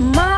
My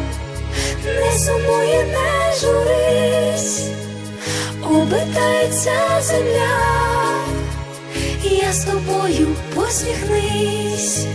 не сумуй не журись, обитається земля, я з тобою посміхнись.